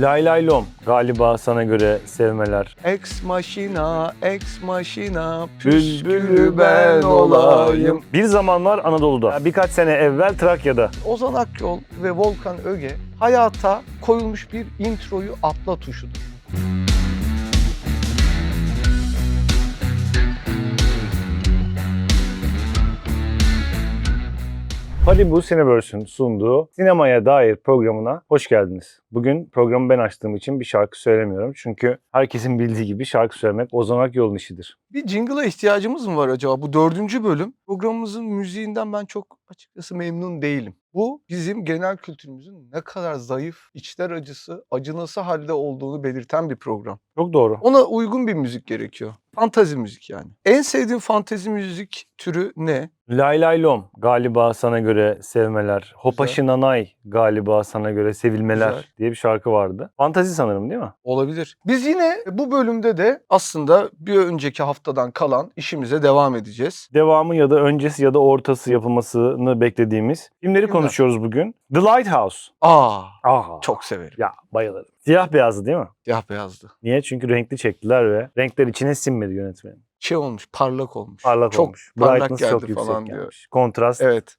Lay lay lom galiba sana göre sevmeler. Ex machina, ex machina, Bülbülü püskülü ben olayım. Bir zamanlar Anadolu'da, birkaç sene evvel Trakya'da. Ozan Akyol ve Volkan Öge hayata koyulmuş bir introyu atla tuşudur. Haribo Cineverse'ün sunduğu sinemaya dair programına hoş geldiniz. Bugün programı ben açtığım için bir şarkı söylemiyorum. Çünkü herkesin bildiği gibi şarkı söylemek Ozan Akyol'un işidir. Bir jingle'a ihtiyacımız mı var acaba? Bu dördüncü bölüm. Programımızın müziğinden ben çok açıkçası memnun değilim. Bu bizim genel kültürümüzün ne kadar zayıf, içler acısı, acınası halde olduğunu belirten bir program. Çok doğru. Ona uygun bir müzik gerekiyor. Fantazi müzik yani. En sevdiğin fantezi müzik türü ne? Lay lay lom galiba sana göre sevmeler. Hopaşı nanay galiba sana göre sevilmeler Güzel. diye bir şarkı vardı. Fantazi sanırım değil mi? Olabilir. Biz yine bu bölümde de aslında bir önceki haftadan kalan işimize devam edeceğiz. Devamı ya da öncesi ya da ortası yapılmasını beklediğimiz filmleri Filmler. konuşuyoruz bugün. The Lighthouse. Aa, Aha. çok severim. Ya bayılırım. Siyah beyazdı değil mi? Siyah beyazdı. Niye? Çünkü renkli çektiler ve renkler içine sinmedi yönetmenin. Şey olmuş, parlak olmuş. Parlak çok olmuş. parlak Brightness geldi çok yüksek falan diyor. gelmiş. Kontrast. Evet.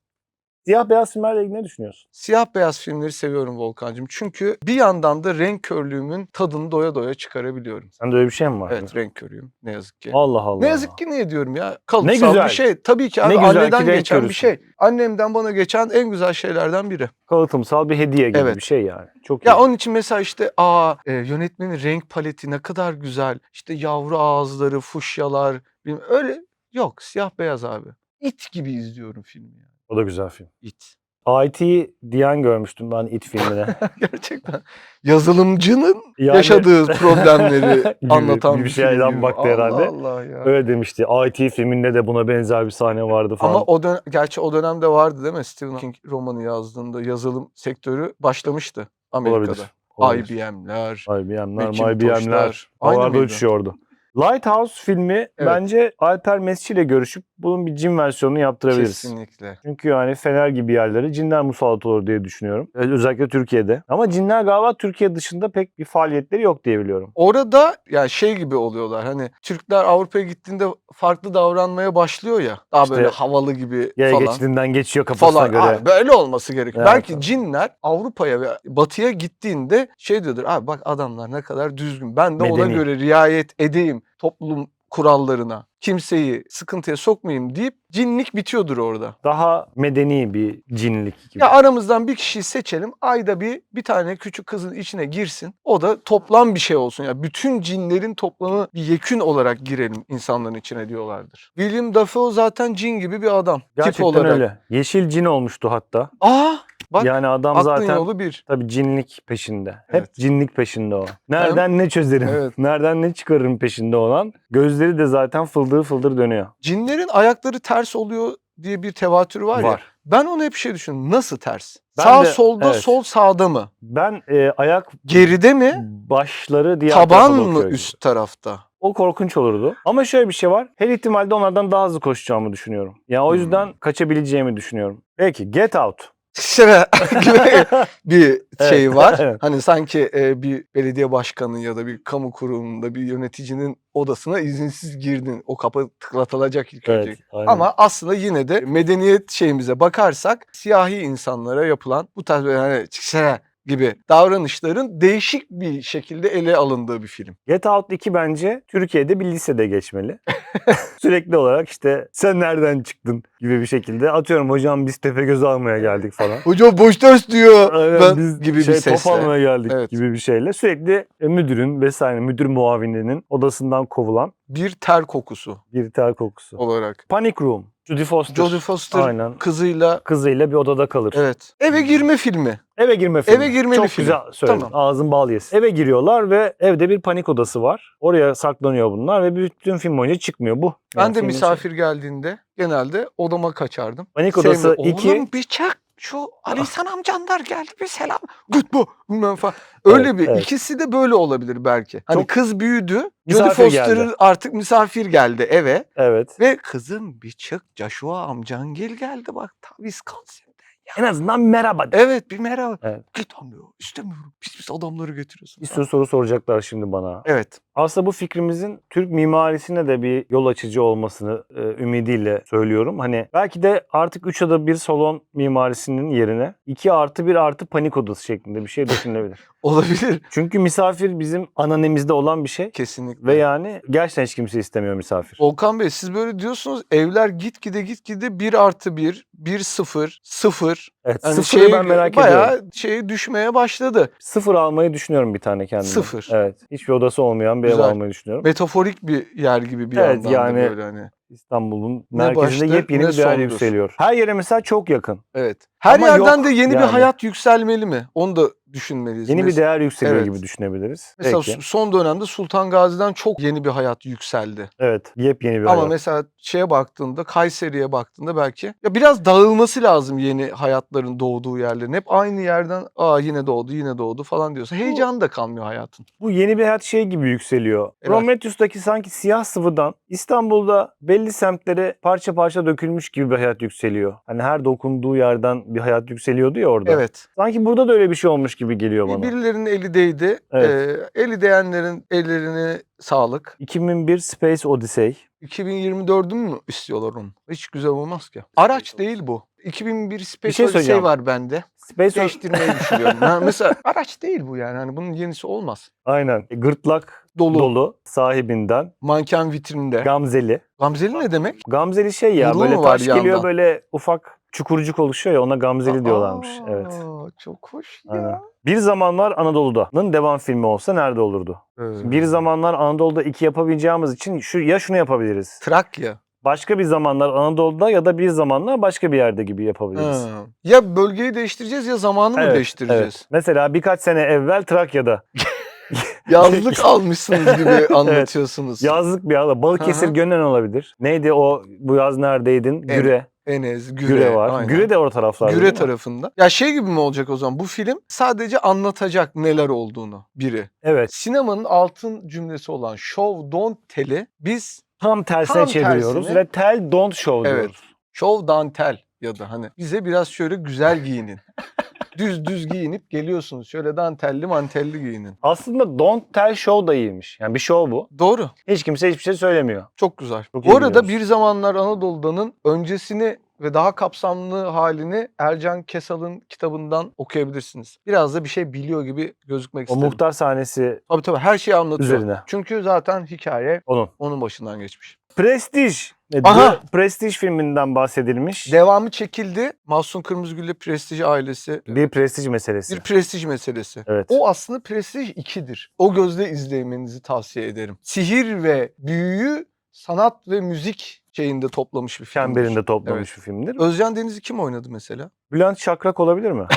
Siyah beyaz filmlerle ilgili ne düşünüyorsun? Siyah beyaz filmleri seviyorum Volkan'cığım. Çünkü bir yandan da renk körlüğümün tadını doya doya çıkarabiliyorum. Sende öyle bir şey mi var? Evet renk körüyüm ne yazık ki. Allah Allah. Ne yazık ki ne diyorum ya? Kalıtsal Ne güzel. bir şey. Tabii ki abi Ne güzel ki anneden renk geçen bir körüsün. şey. Annemden bana geçen en güzel şeylerden biri. Kalıtımsal bir hediye gibi Evet. bir şey yani. Çok Ya iyi. onun için mesela işte aa e, yönetmenin renk paleti ne kadar güzel. İşte yavru ağızları, fuşyalar. bilmem- Öyle yok. Siyah beyaz abi. İt gibi izliyorum filmi yani. O da güzel film. İt. IT diyen görmüştüm ben It filmine. Gerçekten. Yazılımcının Yani- yaşadığı problemleri anlatan bir bir şeyden film baktı herhalde. Allah Allah ya. Öyle demişti. IT filminde de buna benzer bir sahne vardı falan. Ama o dön gerçi o dönemde vardı değil mi? Stephen King romanı yazdığında yazılım sektörü başlamıştı Amerika'da. Olabilir. Olabilir. IBM'ler. IBM'ler. IBM'ler. Aynı uçuşuyordu. Lighthouse filmi bence Alper Mesci ile görüşüp bunun bir cin versiyonunu yaptırabiliriz. Kesinlikle. Çünkü yani Fener gibi yerlere cinler musallat olur diye düşünüyorum. Özellikle Türkiye'de. Ama cinler galiba Türkiye dışında pek bir faaliyetleri yok diye biliyorum. Orada yani şey gibi oluyorlar. Hani Türkler Avrupa'ya gittiğinde farklı davranmaya başlıyor ya. Daha İşte böyle havalı gibi Yaya falan. geçidinden geçiyor kafasına falan. göre. Abi böyle olması gerekiyor. Evet, Belki evet. cinler Avrupa'ya ve batıya gittiğinde şey diyordur. Abi bak adamlar ne kadar düzgün. Ben de ona Medeni. göre riayet edeyim toplum kurallarına. Kimseyi sıkıntıya sokmayayım deyip cinlik bitiyordur orada. Daha medeni bir cinlik gibi. Ya aramızdan bir kişiyi seçelim. Ayda bir bir tane küçük kızın içine girsin. O da toplam bir şey olsun. Ya bütün cinlerin toplamı bir yekün olarak girelim insanların içine diyorlardır. William Dafoe zaten cin gibi bir adam. tip Gerçekten olarak. öyle. Yeşil cin olmuştu hatta. Aa bak yani adam zaten yolu bir. tabii cinlik peşinde. Hep Evet. cinlik peşinde o. Nereden ne çözerim, Evet. nereden ne çıkarırım peşinde olan. Gözleri de zaten fıldır fıldır dönüyor. Cinlerin ayakları ters oluyor diye bir tevatürü var, ya. Var. Ben onu hep şey düşünüyorum. Nasıl ters? Ben Sağ de- solda, evet. sol sağda mı? Ben e, ayak Geride mi? başları diğer Taban mı gibi. üst tarafta? O korkunç olurdu. Ama şöyle bir şey var. Her ihtimalde onlardan daha hızlı koşacağımı düşünüyorum. Yani o Hmm. yüzden kaçabileceğimi düşünüyorum. Peki Get Out. Şöyle gibi bir şey Evet, var. evet. Hani sanki e, bir belediye başkanı ya da bir kamu kurumunda bir yöneticinin odasına izinsiz girdin. O kapı tıklatılacak ilk önce. Evet, aynen. Ama aslında yine de medeniyet şeyimize bakarsak siyahi insanlara yapılan bu tarz böyle hani çıksana gibi davranışların değişik bir şekilde ele alındığı bir film. Get Out 2 bence Türkiye'de bir lisede geçmeli. Sürekli olarak işte sen nereden çıktın gibi bir şekilde atıyorum hocam biz tepe göz almaya geldik falan. Hocam boş ders diyor. Aynen, Ben biz gibi şey, bir sesle. top almaya geldik Evet. gibi bir şeyle sürekli e, müdürün vesaire müdür muavininin odasından kovulan Bir ter kokusu bir ter kokusu. olarak. Panic Room. Judy Foster. Jodie Foster Aynen. kızıyla Kızıyla bir odada kalır. evet eve girme filmi. Eve girme filmi. Eve girmeli Çok film. güzel söyledin. Tamam. Ağzın bal yesin. Eve giriyorlar ve evde bir panik odası var. Oraya saklanıyor bunlar ve bütün film boyunca çıkmıyor bu. Ben de filmin misafir geldiğinde genelde odama kaçardım. Panik odası Sevmi- 2 Oğlum bir çak şu Ali İhsan amcanlar geldi bir selam. Gut bu. Bilmem falan. Öyle Evet, bir evet. ikisi de böyle olabilir belki. Hani Çok- kız büyüdü. Jodie Misafir Foster'ın geldi. artık misafir geldi eve. Evet. Ve kızım bir çık Joshua amcangil geldi bak ta Wisconsin'den En azından merhaba de. Evet bir merhaba. Evet. Git anlıyor. İstemiyorum. Pis pis adamları getiriyorsun. Bir sürü soru soracaklar şimdi bana. Evet. Aslında bu fikrimizin Türk mimarisine de bir yol açıcı olmasını e, ümidiyle söylüyorum. Hani belki de artık 3 ada 1 salon mimarisinin yerine 2 artı 1 artı panik odası şeklinde bir şey düşünülebilir. Olabilir. Çünkü misafir bizim ananemizde olan bir şey. Kesinlikle. Ve yani gerçekten hiç kimse istemiyor misafir. Volkan Bey siz böyle diyorsunuz evler gitgide gitgide 1 artı 1, 1 0, 0. Evet, Yani sıfırı şey, ben merak bayağı ediyorum. şeye düşmeye başladı. Sıfır almayı düşünüyorum bir tane kendime. Sıfır. Evet. Hiçbir odası olmayan bir ev Güzel. almayı düşünüyorum. Metaforik bir yer gibi bir Evet, yandan da yani- böyle hani. İstanbul'un Ne merkezinde başta, yepyeni bir değer yükseliyor. Her yere mesela çok yakın. Evet. Her Ama yerden yok de yeni bir yani. hayat yükselmeli mi? Onu da düşünmeliyiz. Yeni bir değer yükseliyor Evet. gibi düşünebiliriz. Mesela Peki. son dönemde Sultan Gazi'den çok yeni bir hayat yükseldi. Evet. Yepyeni bir Ama hayat. mesela şeye baktığında, Kayseri'ye baktığında belki ya biraz dağılması lazım yeni hayatların doğduğu yerlerin. Hep aynı yerden aa yine doğdu, yine doğdu falan diyorsa heyecanı da kalmıyor hayatın. Bu yeni bir hayat şey gibi yükseliyor. Evet. Prometheus'taki sanki siyah sıvıdan İstanbul'da belli semtlere parça parça dökülmüş gibi bir hayat yükseliyor. Hani her dokunduğu yerden bir hayat yükseliyordu ya orada. Evet. Sanki burada da öyle bir şey olmuş gibi geliyor bana. Birilerinin eli değdi. Evet. Ee, eli değenlerin ellerine sağlık. 2001 Space Odyssey. 2024'ü mü istiyorlar onu? Hiç güzel olmaz ki. Araç değil bu. 2001 Space şey Odyssey var bende. Space Değiştirmeyi düşünüyorum. Ha, mesela araç değil bu yani. Hani bunun yenisi olmaz. Aynen. Gırtlak Dolu. dolu. sahibinden. Manken vitrinde. Gamzeli. Gamzeli ne demek? Gamzeli şey ya Yumruğu böyle taş geliyor böyle ufak çukurcuk oluşuyor ya ona Gamzeli diyorlarmış. Evet. Aa, Çok hoş ya. Aynen. Bir zamanlar Anadolu'da'nın devam filmi olsa nerede olurdu? Ee, Bir zamanlar Anadolu'da iki yapabileceğimiz için şu ya şunu yapabiliriz. Trakya. Başka bir zamanlar Anadolu'da ya da bir zamanlar başka bir yerde gibi yapabiliriz. Ha. Ya bölgeyi değiştireceğiz ya zamanı mı Evet, değiştireceğiz? Evet. Mesela birkaç sene evvel Trakya'da Yazlık almışsınız gibi anlatıyorsunuz. yazlık bir ala Balıkesir. Gönen olabilir. Neydi o bu yaz neredeydin? Evet. Güre. Enes, Güre, Güre, var. aynen. Güre de o taraflarda. Güre tarafında. Ya şey gibi mi olacak o zaman? Bu film sadece anlatacak neler olduğunu biri. Evet. Sinemanın altın cümlesi olan show don't tell'i biz Tam tersine Tam çeviriyoruz tersine- ve tell don't show Evet. diyoruz. show don't tell ya da hani bize biraz şöyle güzel giyinin. düz düz giyinip geliyorsunuz. Şöyle dantelli mantelli giyinin. Aslında don't tell show da iyiymiş. Yani bir show bu. Doğru. Hiç kimse hiçbir şey söylemiyor. Çok güzel. Çok Bu iyi arada biliyoruz. bir zamanlar Anadolu'danın öncesini ve daha kapsamlı halini Ercan Kesal'ın kitabından okuyabilirsiniz. Biraz da bir şey biliyor gibi gözükmek O istedim. muhtar sahnesi Tabii tabii her şeyi anlatıyor. üzerine. Çünkü zaten hikaye Onun. onun başından geçmiş. Prestige. E, Aha! The Prestige filminden bahsedilmiş. Devamı çekildi. Mahsun Kırmızıgül ile Prestij ailesi. bir prestij meselesi. Bir prestij meselesi. Evet. O aslında Prestij 2'dir. O gözle izlemenizi tavsiye ederim. Sihir ve büyüyü sanat ve müzik şeyinde toplamış bir filmdir. Çemberinde toplamış bir filmdir. Özcan Deniz'i kim oynadı mesela? Bülent Şakrak olabilir mi?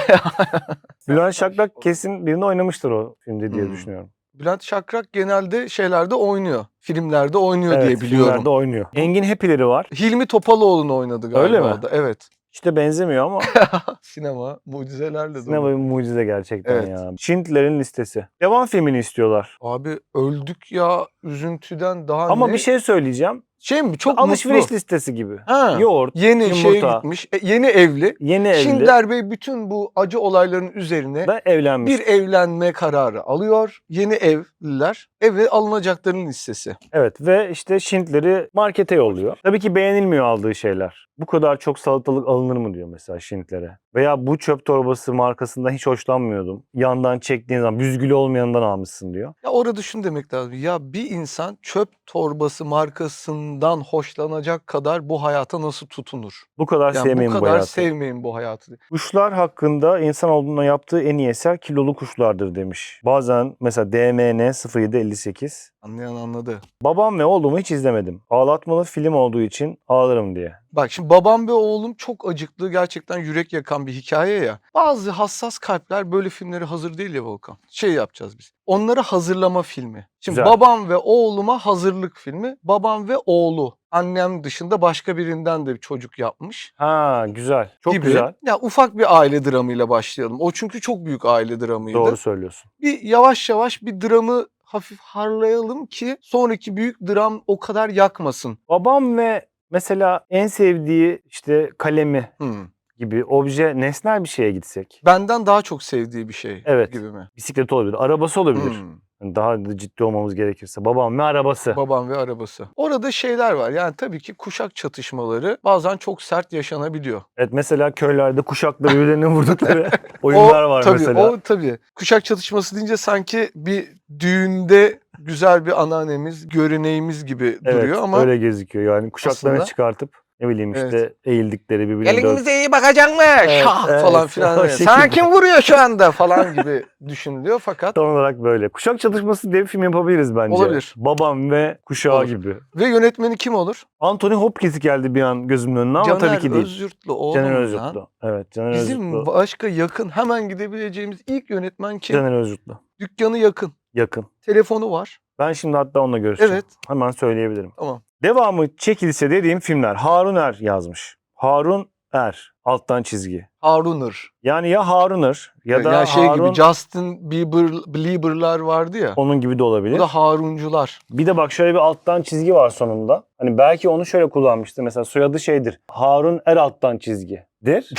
Bülent Şakrak kesin birini oynamıştır o filmde diye Hmm. düşünüyorum. Bülent Şakrak genelde şeylerde oynuyor. Filmlerde oynuyor Evet, diye biliyorum. filmlerde oynuyor. Engin Hepileri var. Hilmi Topaloğlu'nu oynadı galiba Öyle mi? o da. Evet. İşte benzemiyor ama Sinema mucizelerle dolu. sinema bir mucize gerçekten Evet. ya. Schindler'in listesi. Devam filmini istiyorlar. Abi öldük ya üzüntüden daha Ama ne? bir şey söyleyeceğim. şey mi? Çok Alışveriş mutlu. listesi gibi. Ha. Yoğurt, Yeni şey yumurta. gitmiş. e, yeni evli. yeni evli Schindler Bey bütün bu acı olayların üzerine ve evlenmiş. bir evlenme kararı alıyor. Yeni evliler eve alınacakların listesi. Evet ve işte Schindler'i markete yolluyor. Tabii ki beğenilmiyor aldığı şeyler. Bu kadar çok salatalık alınır mı diyor mesela Schindler'e. Veya bu çöp torbası markasından hiç hoşlanmıyordum. Yandan çektiğin zaman büzgülü olmayandan almışsın diyor. Ya orada şunu demek lazım. Ya bir insan çöp torbası markasından hoşlanacak kadar bu hayata nasıl tutunur? Bu kadar Yani sevmeyin bu bu, kadar hayatı. sevmeyin bu hayatı. Kuşlar hakkında insan olduğuna yaptığı en iyi eser kilolu kuşlardır demiş. Bazen mesela DMN 0758 Anlayan anladı. Babam ve oğlumu hiç izlemedim. Ağlatmalı film olduğu için ağlarım diye. Bak şimdi babam ve oğlum çok acıklı gerçekten yürek yakan bir hikaye ya. Bazı hassas kalpler böyle filmleri hazır değil ya Volkan. Şey yapacağız biz. Onları hazırlama filmi. Şimdi Güzel. babam ve oğluma hazırlık filmi. Babam ve oğlu. Annem dışında başka birinden de bir çocuk yapmış. Ha güzel. Çok gibi. güzel. Ya ufak bir aile dramıyla başlayalım. O çünkü çok büyük aile dramıydı. Doğru söylüyorsun. Bir yavaş yavaş bir dramı hafif harlayalım ki sonraki büyük dram o kadar yakmasın. Babam ve mesela en sevdiği işte kalemi Hmm. gibi obje, nesnel bir şeye gitsek. Benden daha çok sevdiği bir şey Evet. gibi mi? Bisiklet olabilir, arabası olabilir. Hmm. Yani Daha da ciddi olmamız gerekirse. Babam ve arabası. Babam ve arabası. Orada şeyler var. Yani tabii ki kuşak çatışmaları bazen çok sert yaşanabiliyor. Evet mesela köylerde kuşakla birbirlerini vurdukları oyunlar var tabii, mesela. O tabii. Kuşak çatışması deyince sanki bir düğünde güzel bir anneannemiz, göreneğimiz gibi evet, duruyor ama öyle gözüküyor. Yani kuşaklarını aslında- çıkartıp ne bileyim işte Evet. eğildikleri birbirlerine dövüp- Elinize iyi bakacakmış Evet, şah evet. falan filan. Öyle. Sana kim vuruyor şu anda falan gibi düşünülüyor fakat Tam olarak böyle. Kuşak çatışması diye bir film yapabiliriz bence. Olabilir. Babam ve kuşağı Olur. gibi. ve yönetmeni kim olur? Anthony Hopkins geldi bir an gözümün önüne ama tabii ki değil. Oğlum Caner. Özyurtlu. Evet Caner Bizim Özyurtlu. başka yakın hemen gidebileceğimiz ilk yönetmen kim? Caner Özyurtlu. Dükkanı yakın. Yakın. Telefonu var. Ben şimdi hatta onunla görüşeceğim. Evet. Hemen söyleyebilirim. Tamam. Devamı çekilse dediğim filmler. Harun Er yazmış. Harun Er. Alttan çizgi. Harunur. Yani ya Harun'ır ya da yani şey Harun gibi Justin Bieber, Bieber'lar vardı ya. onun gibi de olabilir. Bu da Haruncular. Bir de bak şöyle bir alttan çizgi var sonunda. Hani belki onu şöyle kullanmıştır. Mesela soyadı şeydir. Harun Er alttan çizgidir.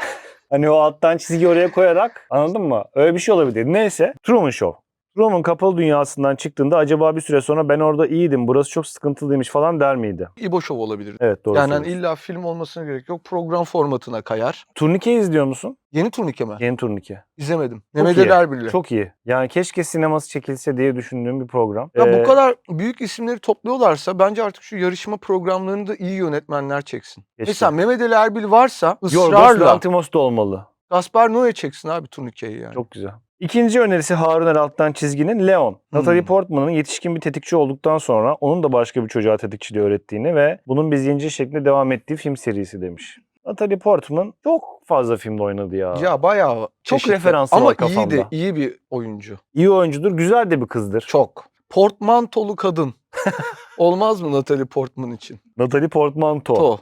hani o alttan çizgi oraya koyarak anladın mı? Öyle bir şey olabilir. Neyse. Truman Show. Truman kapalı dünyasından çıktığında acaba bir süre sonra ben orada iyiydim burası çok sıkıntılıymış falan der miydi? İbo Show olabilir. Evet doğru Yani hani illa film olmasına gerek yok. Program formatına kayar. Turnike izliyor musun? Yeni turnike mi? Yeni Turnike. İzlemedim. Çok Mehmet iyi. Erbil'le. Çok iyi. Yani keşke sineması çekilse diye düşündüğüm bir program. Ya Ee, bu kadar büyük isimleri topluyorlarsa bence artık şu yarışma programlarını da iyi yönetmenler çeksin. Keşke. Mesela Mehmet Ali Erbil varsa Yorgos ısrarla Lanthimos da olmalı. Gaspar Noé çeksin abi turnikeyi yani. Çok güzel. İkinci önerisi Harun Er alttan çizginin Leon. Natalie Hmm. Portman'ın yetişkin bir tetikçi olduktan sonra onun da başka bir çocuğa tetikçiliği öğrettiğini ve bunun bir zincir şeklinde devam ettiği film serisi demiş. Natalie Portman çok fazla filmde oynadı ya. Ya bayağı Çok çeşitli. referansı Ama var iyi kafamda. de iyi bir oyuncu. İyi oyuncudur, güzel de bir kızdır. Çok. Portmantolu kadın. Olmaz mı Natalie Portman için? Natalie Portmanto. To.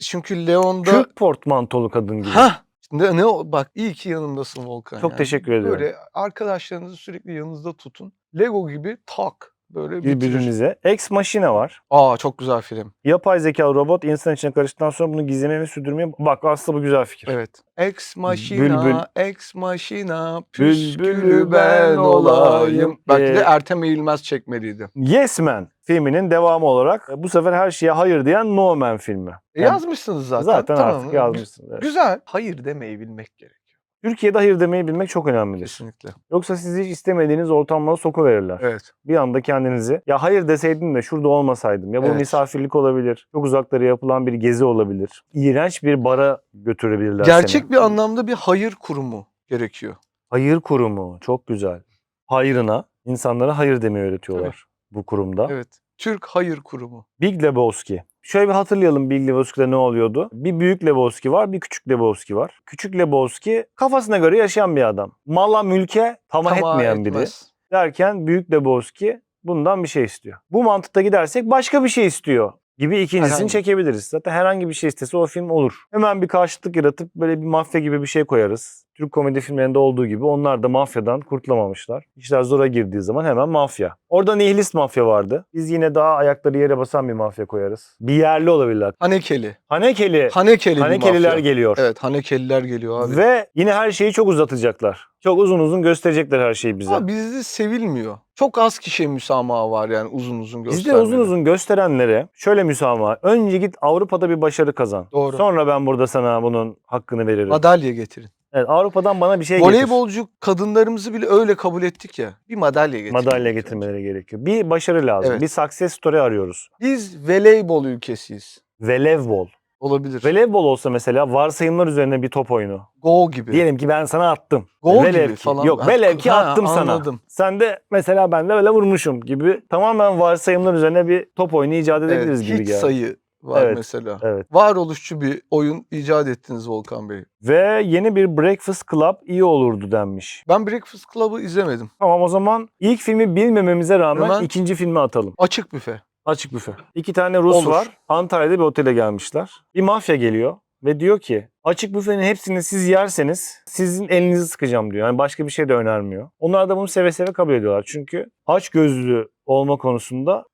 Çünkü Leon'da... Kürk portmantolu kadın gibi. Hah! Ne, ne? Bak iyi ki yanımdasın Volkan. Çok yani. teşekkür ediyorum. Böyle arkadaşlarınızı sürekli yanınızda tutun. Lego gibi tak. Böyle. Birbirinize. Ex Machina var. Aa çok güzel film. Yapay zekalı robot insan içine karıştıktan sonra bunu gizlemeye ve sürdürmeye... Bak aslında bu güzel fikir. Evet. Ex Machina, Bülbül. Ex Machina, Bülbülü püskülü ben ben olayım. Belki de Ee, Ertem Eğilmez çekmeliydi. Yes Man filminin devamı olarak e, bu sefer her şeye hayır diyen No Man filmi. E, Yani yazmışsınız zaten. zaten tamam. artık yazmışsınız. evet. Güzel. Hayır demeyi bilmek gerekiyor. Türkiye'de hayır demeyi bilmek çok önemlidir. Kesinlikle. Yoksa sizi hiç istemediğiniz ortamlara sokuverirler. Evet. Bir anda kendinizi ya hayır deseydin de şurada olmasaydım. Ya bu Evet. misafirlik olabilir. Çok uzaklara yapılan bir gezi olabilir. İğrenç bir bara götürebilirler Gerçek seni. bir anlamda bir hayır kurumu gerekiyor. Hayır kurumu. Çok güzel. Hayrına insanlara hayır demeyi öğretiyorlar bu kurumda. Evet. Türk Hayır Kurumu. Big Lebowski. Şöyle bir hatırlayalım Big Lebowski'de ne oluyordu? Bir büyük Lebowski var, bir küçük Lebowski var. Küçük Lebowski kafasına göre yaşayan bir adam. Mala mülke tamah etmeyen biri. etmez. Derken büyük Lebowski bundan bir şey istiyor. Bu mantıkta gidersek başka bir şey istiyor gibi ikincisini Herhangi. çekebiliriz. Zaten herhangi bir şey istese o film olur. Hemen bir karşıtlık yaratıp böyle bir mafya gibi bir şey koyarız. Türk komedi filmlerinde olduğu gibi onlar da mafyadan kurtulamamışlar. İşler zora girdiği zaman hemen mafya. Orada nihilist mafya vardı. Biz yine daha ayakları yere basan bir mafya koyarız. Bir yerli olabilirler. Hanekeli. Hanekeli, Hanekeli Hanekeliler mafya. geliyor. Evet Hanekeliler geliyor abi. Ve yine her şeyi çok uzatacaklar. Çok uzun uzun gösterecekler her şeyi bize. Ama bizde sevilmiyor. Çok az kişiye müsamaha var yani uzun uzun Bizde göstermede. uzun uzun gösterenlere şöyle müsamaha. Önce git Avrupa'da bir başarı kazan. Doğru. Sonra ben burada sana bunun hakkını veririm. Madalya getirin. Evet, Avrupa'dan bana bir şey getir. Voleybolcu kadınlarımızı bile öyle kabul ettik ya. Bir madalya getirin. Madalya getirmeleri gerekiyor. Bir başarı lazım. Evet. Bir success story arıyoruz. Biz voleybol ülkesiyiz. Velevbol. Olabilir. Velevbol olsa mesela varsayımlar üzerine bir top oyunu. Go gibi. Diyelim ki ben sana attım. Gol Velev gibi ki- falan. Yok Ha, velev ki ha, attım sana. anladım. Sen de mesela ben de böyle vurmuşum gibi tamamen varsayımlar üzerine bir top oyunu icat Evet, edebiliriz gibi hiç geldi. sayı var Evet. mesela. Evet. Varoluşçu bir oyun icat ettiniz Volkan Bey. Ve yeni bir Breakfast Club iyi olurdu denmiş. Ben Breakfast Club'ı izlemedim. Tamam o zaman ilk filmi bilmememize rağmen Hemen- ikinci filmi atalım. Açık büfe. Açık büfe. İki tane Rus Olur. var. Antalya'da bir otele gelmişler. Bir mafya geliyor ve diyor ki açık büfenin hepsini siz yerseniz sizin elinizi sıkacağım diyor. Yani başka bir şey de önermiyor. Onlar da bunu seve seve kabul ediyorlar. Çünkü aç gözlü olma konusunda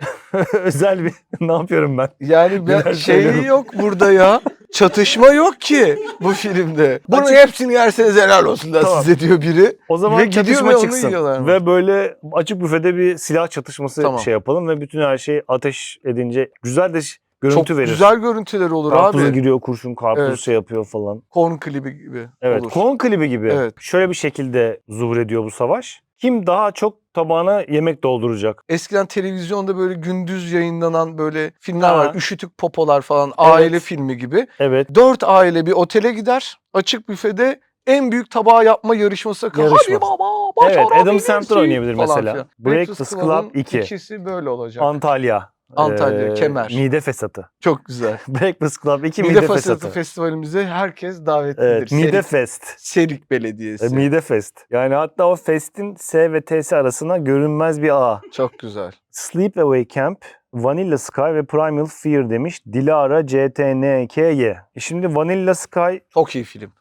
özel bir ne yapıyorum ben? Yani ben şeyi yok burada ya. çatışma yok ki bu filmde. Bunun Açık- hepsini yerseniz helal olsun da Tamam. size diyor biri. O zaman Ve çatışma ve çıksın. Ve böyle açık büfede bir silah çatışması Tamam. şey yapalım ve bütün her şeyi ateş edince güzel de görüntü Çok verir. güzel görüntüler olur Karpuza abi. giriyor kurşun, karpuz Evet. şey yapıyor falan. Korn klibi gibi Evet, olur. kon klibi gibi. Evet. Şöyle bir şekilde zuhur ediyor bu savaş. Kim daha çok tabağına yemek dolduracak? Eskiden televizyonda böyle gündüz yayınlanan böyle filmler Ha. var. Üşütük popolar falan. Aile filmi gibi. Evet. Dört aile bir otele gider. Açık büfede en büyük tabağı yapma yarışması. Hadi Yarışma. baba Evet, Adam başarabilirsin Sandler oynayabilir falan mesela. filan. Breakfast Club 2. ikisi böyle olacak. Antalya. Antalya, Ee, Kemer. Mide fesatı. Çok güzel. Breakfast Club 2 Mide, Mide, Fasatı fesatı. Festivalimize herkes davetlidir. Evet, Mide Serik, Fest. Serik Belediyesi. E, Mide Fest. Yani hatta o festin S ve T'si arasına görünmez bir ağ. Çok güzel. Sleepaway Camp, Vanilla Sky ve Primal Fear demiş Dilara CTNKY. E şimdi Vanilla Sky, Çok iyi film.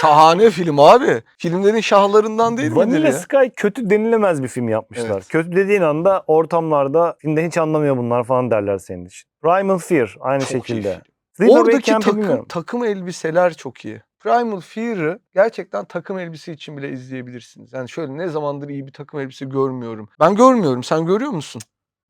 Şahane film abi. Filmlerin şahlarından değil midir Vanilla ya? Sky kötü denilemez bir film yapmışlar. Evet. Kötü dediğin anda ortamlarda filmde hiç anlamıyor bunlar falan derler senin için. Primal Fear aynı Çok iyi şekilde. Sleepaway Oradaki takım, bilmiyorum. takım elbiseler çok iyi. Primal Fear'ı gerçekten takım elbise için bile izleyebilirsiniz. Yani şöyle ne zamandır iyi bir takım elbise görmüyorum. Ben görmüyorum. Sen görüyor musun?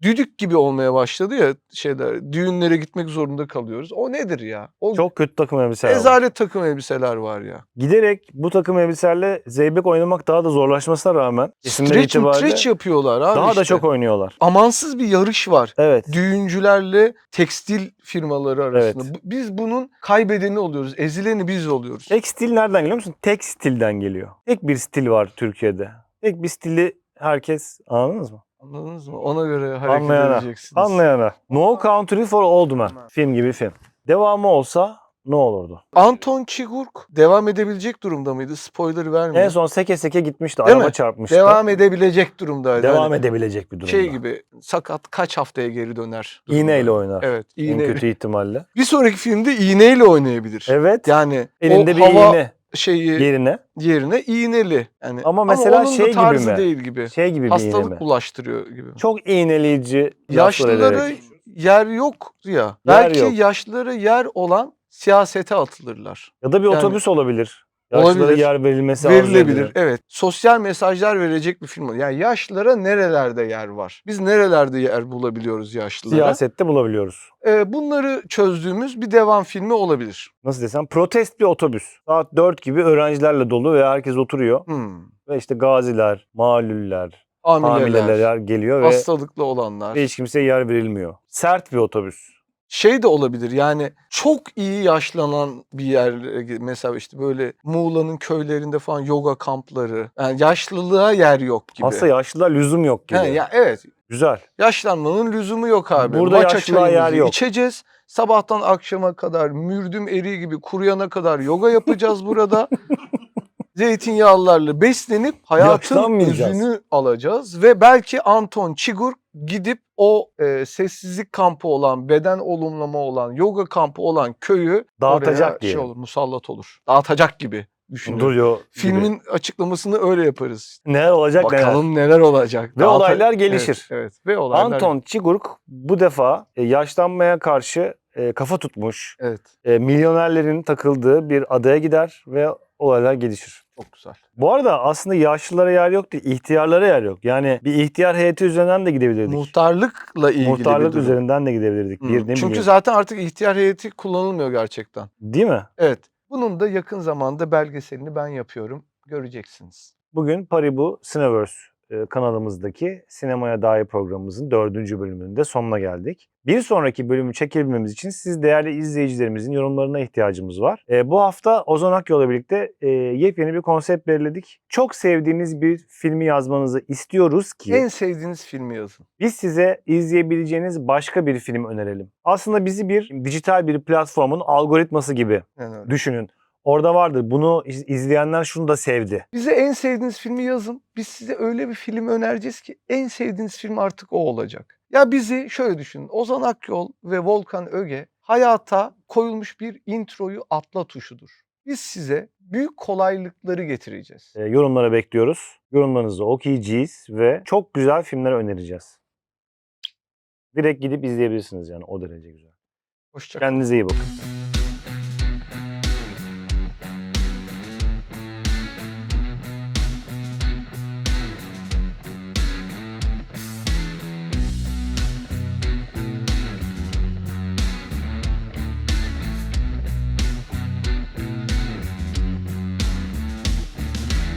Düdük gibi olmaya başladı ya şeyler. Düğünlere gitmek zorunda kalıyoruz. O nedir ya? O Çok kötü takım elbiseler var. rezalet takım elbiseler var ya. Giderek bu takım elbiselerle zeybek oynamak daha da zorlaşmasına rağmen isimleri Stretch itibariyle stretch yapıyorlar abi daha da işte. çok oynuyorlar. Amansız bir yarış var. Evet. Düğüncülerle tekstil firmaları arasında. Evet. Bu- Biz bunun kaybedeni oluyoruz. Ezileni biz oluyoruz. Tekstil nereden geliyor musun? Tek stilden geliyor. Tek bir stil var Türkiye'de. Tek bir stili herkes anladınız mı? Anladınız mı? Ona göre hareket Anlayana. edeceksiniz. Anlayana. No Country for Old Men. Film gibi film. Devamı olsa ne olurdu? Anton Chigurh devam edebilecek durumda mıydı? Spoiler vermiyor. En son seke seke gitmişti. Değil araba mi? çarpmıştı. devam edebilecek durumdaydı. Devam Hani edebilecek bir durumda. Şey gibi sakat kaç haftaya geri döner. durumda. İğneyle oynar. Evet, En iğneyle. kötü ihtimalle. Bir sonraki filmde iğneyle oynayabilir. Evet. Yani elinde o bir hava iğne şeyi yerine. yerine iğneli. Yani Ama mesela onun da şey gibi mi? değil gibi. Şey gibi bir iğne Hastalık mi? bulaştırıyor gibi. Çok iğneleyici. Yaşlılara yer yok ya. Yer Belki yok. yaşlılara yer olan siyasete atılırlar. Ya da bir Yani- otobüs olabilir. Yaşlılara Olabilir. yer verilmesi Verilebilir. Evet. Sosyal mesajlar verecek bir film. Yani yaşlılara nerelerde yer var? Biz nerelerde yer bulabiliyoruz yaşlılara? Siyasette bulabiliyoruz. Ee, bunları çözdüğümüz bir devam filmi olabilir. Nasıl desem protest bir otobüs. Saat 4 gibi öğrencilerle dolu ve herkes oturuyor. Hmm. Ve işte gaziler, malüller, Hamileler, hamileler geliyor ve, hastalıklı olanlar. ve hiç kimseye yer verilmiyor. Sert bir otobüs. Şey de olabilir yani çok iyi yaşlanan bir yer mesela işte böyle Muğla'nın köylerinde falan yoga kampları. Yani yaşlılığa yer yok gibi. Aslında yaşlılar lüzum yok gibi. He, ya evet Güzel. yaşlanmanın lüzumu yok abi. Burada Maça yaşlılığa yer yok. içeceğiz. Sabahtan akşama kadar mürdüm eriği gibi kuruyana kadar yoga yapacağız burada. Zeytinyağlılarla beslenip hayatın özünü alacağız. Ve belki Anton Çigur gidip o e, sessizlik kampı olan, beden olumlama olan, yoga kampı olan köyü Dağıtacak diyelim. şey olur, musallat olur. Dağıtacak gibi düşünün. Duruyor. gibi. Filmin açıklamasını öyle yaparız. neler olacak neler. Bakalım neler olacak. Ve Dağıta- olaylar gelişir. Evet, evet. ve olaylar Anton Chigurh bu defa e, yaşlanmaya karşı e, kafa tutmuş. Evet. e, milyonerlerin takıldığı bir adaya gider ve olaylar gelişir. Çok güzel. Bu arada aslında yaşlılara yer yok değil, ihtiyarlara yer yok. Yani bir ihtiyar heyeti üzerinden de gidebilirdik. Muhtarlıkla ilgili Muhtarlık bir durum. üzerinden de gidebilirdik. Hı. Bir Çünkü bileyim. zaten artık ihtiyar heyeti kullanılmıyor gerçekten. Değil mi? Evet. Bunun da yakın zamanda belgeselini ben yapıyorum. Göreceksiniz. Bugün Paribu Cineverse kanalımızdaki sinemaya dair programımızın dördüncü bölümünde sonuna geldik. Bir sonraki bölümü çekebilmemiz için siz değerli izleyicilerimizin yorumlarına ihtiyacımız var. E, bu hafta Ozan Akyol'la birlikte e, yepyeni bir konsept belirledik. Çok sevdiğiniz bir filmi yazmanızı istiyoruz ki En sevdiğiniz filmi yazın. biz size izleyebileceğiniz başka bir film önerelim. Aslında bizi bir dijital bir platformun algoritması gibi öyle. düşünün. Orada vardır. Bunu iz- izleyenler şunu da sevdi. Bize en sevdiğiniz filmi yazın. Biz size öyle bir film önereceğiz ki en sevdiğiniz film artık o olacak. Ya bizi şöyle düşünün. Ozan Akyol ve Volkan Öge hayata koyulmuş bir introyu atla tuşudur. Biz size büyük kolaylıkları getireceğiz. E, yorumlara bekliyoruz. Yorumlarınızı okuyacağız ve çok güzel filmler önereceğiz. Direkt gidip izleyebilirsiniz yani o derece güzel. Hoşçakalın. Kendinize iyi bakın.